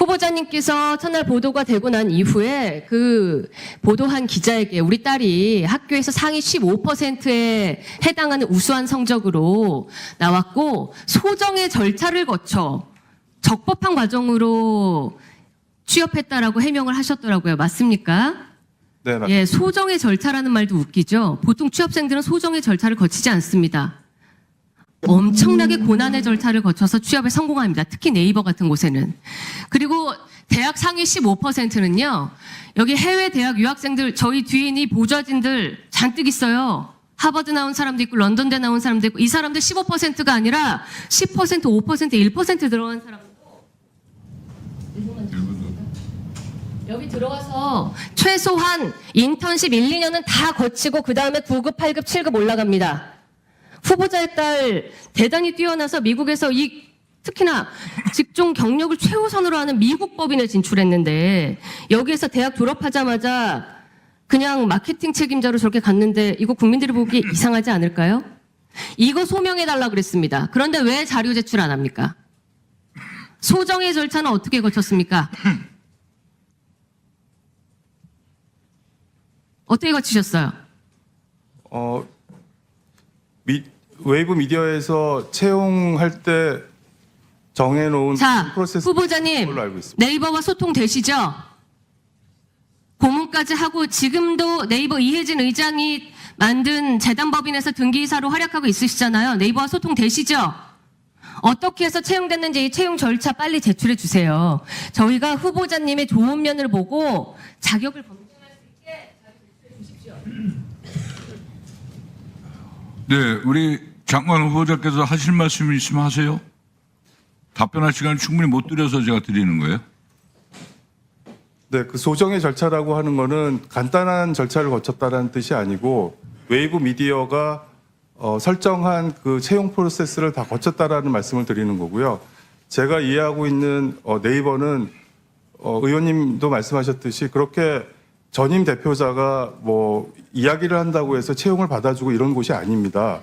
후보자님께서 첫날 보도가 되고 난 이후에 그 보도한 기자에게 우리 딸이 학교에서 상위 15%에 해당하는 우수한 성적으로 나왔고 소정의 절차를 거쳐 적법한 과정으로 취업했다라고 해명을 하셨더라고요. 맞습니까? 네, 맞- 예, 소정의 절차라는 말도 웃기죠. 보통 취업생들은 소정의 절차를 거치지 않습니다. 엄청나게 고난의 절차를 거쳐서 취업에 성공합니다. 특히 네이버 같은 곳에는. 그리고 대학 상위 15%는요, 여기 해외 대학 유학생들, 저희 뒤에 이 보좌진들 잔뜩 있어요. 하버드 나온 사람도 있고, 런던대 나온 사람도 있고, 이 사람들 15%가 아니라 10%, 5%, 1% 들어간 사람도 여기 들어가서 최소한 인턴십 1, 2년은 다 거치고 그 다음에 9급, 8급, 7급 올라갑니다. 후보자의 딸 대단히 뛰어나서 미국에서 이 특히나 직종 경력을 최우선으로 하는 미국 법인에 진출했는데 여기에서 대학 졸업하자마자 그냥 마케팅 책임자로 저렇게 갔는데 이거 국민들이 보기 이상하지 않을까요? 이거 소명해 달라 그랬습니다. 그런데 왜 자료 제출 안 합니까? 소정의 절차는 어떻게 거쳤습니까? 어떻게 거치셨어요? 어, 미, 웨이브 미디어에서 채용할 때 정해놓은 자, 프로세스 후보자님, 걸로 알고 있습니다. 네이버와 소통 되시죠? 고문까지 하고 지금도 네이버 이혜진 의장이 만든 재단법인에서 등기이사로 활약하고 있으시잖아요. 네이버와 소통 되시죠? 어떻게 해서 채용됐는지 이 채용 절차 빨리 제출해 주세요. 저희가 후보자님의 좋은 면을 보고 자격을 검증할 수 있게 자료 제출해 주십시오. 네, 우리 장관 후보자께서 하실 말씀 있으면 하세요. 답변할 시간 충분히 못 드려서 제가 드리는 거예요. 네, 그 소정의 절차라고 하는 거는 간단한 절차를 거쳤다라는 뜻이 아니고 웨이브 미디어가 어, 설정한 그 채용 프로세스를 다 거쳤다라는 말씀을 드리는 거고요. 제가 이해하고 있는 어, 네이버는 어, 의원님도 말씀하셨듯이 그렇게 전임 대표자가 뭐 이야기를 한다고 해서 채용을 받아주고 이런 곳이 아닙니다.